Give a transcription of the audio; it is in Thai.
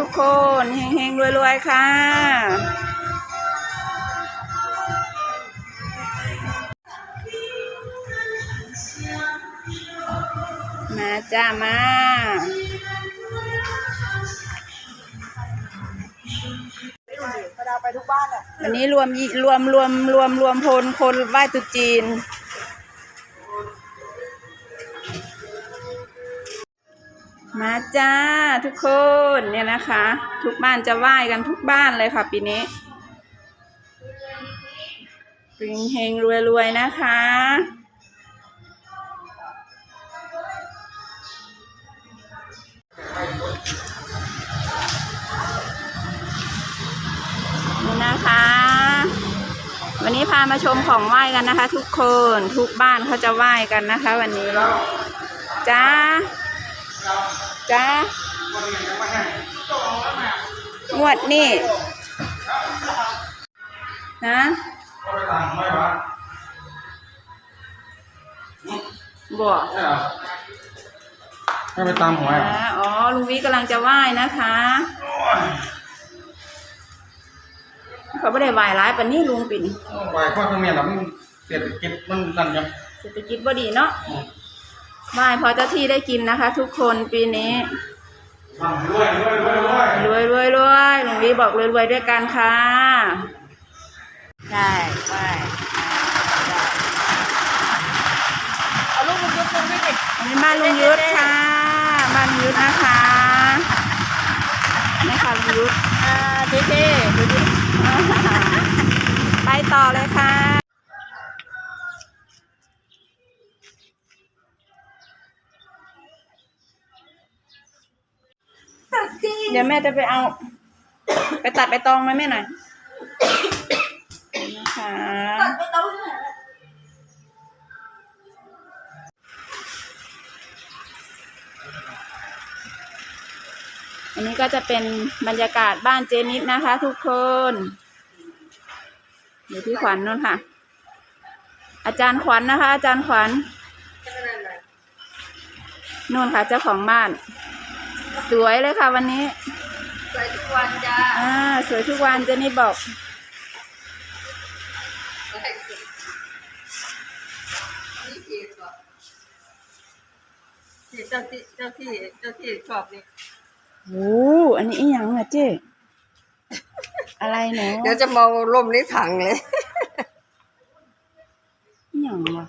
ทุกคนเฮงๆรวยๆ ค่ะมาจ้ามาวันนี้รวมรวมรวมรวมรวมพลคนไหว้ตุจีน มาจ้าทุกคนเนี่ยนะคะ ทุกบ้านจะไหว้กันทุกบ้านเลยค่ะปีนี้ริงเฮงรวยๆนะคะ นี่นะคะ วันนี้พามาชมของไหว้กันนะคะ ทุกคนทุกบ้านเขาจะไหว้กันนะคะ วันนี้จ้า จ้างวดนี่นะก็ไปตามไม่วะบอกใช่เหรอไม่ไปตามหวยอะนะอ๋อ ลุงวิกำลังจะไหว้นะคะเขาไม่ได้ไหว้ร้ายปานนี้ลุงปิ่นไหวข้อเครื่องเมียนอะมันเศรษฐกิจมันนั่นยังเศรษฐกิจบ่ดีเนาะ ไหว้พอเจ้าที่ได้กินนะคะ ทุกคนปีนี้รวยรวยรวยรวยรวยรวยรวยหลวงวีบอกรวยรวยด้วยกันค่ะใช่ใช่เอาลูกมึงยกคนวิ่งดิอันนี้บ้านลุงยุทธค่ะบ้านลุงยุทธนะคะนี่ค่ะลุงยุทธอ่าเท่ๆดูดิไปต่อเลยค่ะ เดี๋ยวแม่จะไปเอา ไปตัดไปตองมาแม่หน่อยนะคะไปตองอันนี้ก็จะเป็นบรรยากาศบ้านเจนิดนะคะ ทุกคน อยู่ที่ขวัญนู่นค่ะ อาจารย์ขวัญนะคะ อาจารย์ขวัญนู่นค่ะเจ้าของบ้าน สวยเลยค่ะวันนี้ใส่ทุกวันจ้าอ่าสวยทุกวันเจนิดบอกนี่เองก่อนที่เจ้าที่เจ้าที่เจ้าที่ชอบนี่โอ้อันนี้อีหยังอะเจ๊อะไรเนาะเดี๋ยวจะเมาล่มในถังเลยอีหยังวะ